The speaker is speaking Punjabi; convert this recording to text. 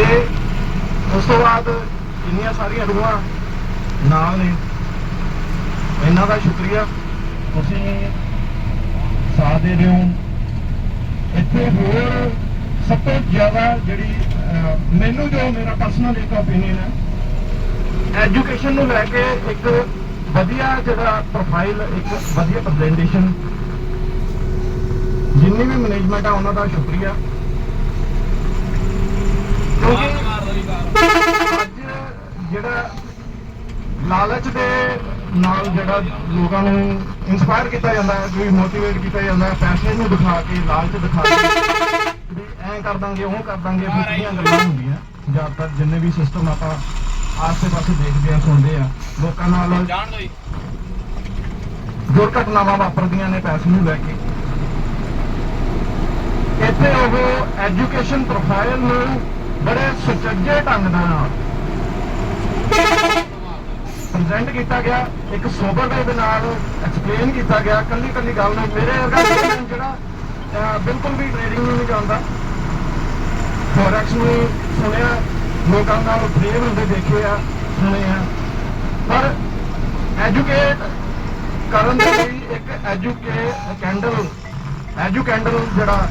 ਇਹ ਉਸ ਤੋਂ ਬਾਅਦ ਇੰਨੀਆਂ ਸਾਰੀਆਂ ਰੂਹਾਂ ਨਾਲ ਨੇ, ਇਹਨਾਂ ਦਾ ਸ਼ੁਕਰੀਆ। ਤੁਸੀਂ ਸਾਥ ਦੇ ਰਹੇ ਹੋ। ਇੱਥੇ ਹੋਰ ਸਭ ਤੋਂ ਜ਼ਿਆਦਾ ਜਿਹੜੀ ਮੈਨੂੰ ਜੋ ਮੇਰਾ ਪਰਸਨਲ ਇੱਕ ਓਪੀਨੀਅਨ ਹੈ ਐਜੂਕੇਸ਼ਨ ਨੂੰ ਲੈ ਕੇ ਇੱਕ ਵਧੀਆ ਜਿਹੜਾ ਪ੍ਰੋਫਾਈਲ ਇੱਕ ਵਧੀਆ ਪ੍ਰੈਜੈਂਟੇਸ਼ਨ ਜਿੰਨੀ ਵੀ ਮੈਨੇਜਮੈਂਟ ਆ, ਉਹਨਾਂ ਦਾ ਸ਼ੁਕਰੀਆ। ਜਿਹੜਾ ਲਾਲਚ ਦੇ ਨਾਲ ਜਿਹੜਾ ਲੋਕਾਂ ਨੂੰ ਇਨਸਪਾਇਰ ਕੀਤਾ ਜਾਂਦਾ ਹੈ ਕੋਈ ਮੋਟੀਵੇਟ ਕੀਤਾ ਜਾਂਦਾ ਹੈ ਪੈਸੇ ਨੂੰ ਦਿਖਾ ਕੇ ਲਾਲਚ ਦਿਖਾ ਕੇ। ਵੀ ਐਂ ਕਰ ਦਾਂਗੇ ਉਹ ਕਰ ਦਾਂਗੇ ਫਿੱਕੀਆਂ ਗੱਲਾਂ ਹੁੰਦੀਆਂ। ਜ਼ਿਆਦਾਤਰ ਜਿੰਨੇ ਵੀ ਸਿਸਟਮ ਆਪਾਂ ਆਸੇ-ਪਾਸੇ ਦੇਖਦੇ ਆ ਸੁਣਦੇ ਆ ਲੋਕਾਂ ਨਾਲ ਜਾਣ ਦੋ ਜੀ। ਦੁਰਘਟਨਾਵਾਂ ਵਾਪਰਦੀਆਂ ਨੇ ਪੈਸੇ ਨੂੰ ਲੈ ਕੇ। ਇੱਥੇ ਉਹ ਐਜੂਕੇਸ਼ਨ ਪ੍ਰੋਫਾਈਲ ਨੂੰ ਬੜੇ ਸੁਚੱਜੇ ਢੰਗ ਨਾਲ ਪ੍ਰੈਜ਼ੈਂਟ ਕੀਤਾ ਗਿਆ, ਇੱਕ ਸੋਬਰ ਵੇ ਦੇ ਨਾਲ ਐਕਸਪਲੇਨ ਕੀਤਾ ਗਿਆ, ਕੱਲੀ ਕੱਲੀ ਗੱਲ ਨੂੰ ਮੇਰੇ ਵਰਗਾ ਜਿਹੜਾ ਬਿਲਕੁਲ ਵੀ ਟ੍ਰੇਡਿੰਗ ਨੂੰ ਨਹੀਂ ਜਾਣਦਾ। ਫੋਰੈਕਸ ਨੂੰ ਸੁਣਿਆ, ਲੋਕਾਂ ਨਾਲ ਫਰੇਮ ਹੁੰਦੇ ਦੇਖੇ ਆ, ਸੁਣੇ ਆ। ਪਰ ਐਜੂਕੇਟ ਕਰਨ ਦੇ ਲਈ ਇੱਕ ਐਜੂਕੇ ਕੈਂਡਲ ਐਜੂ ਜਿਹੜਾ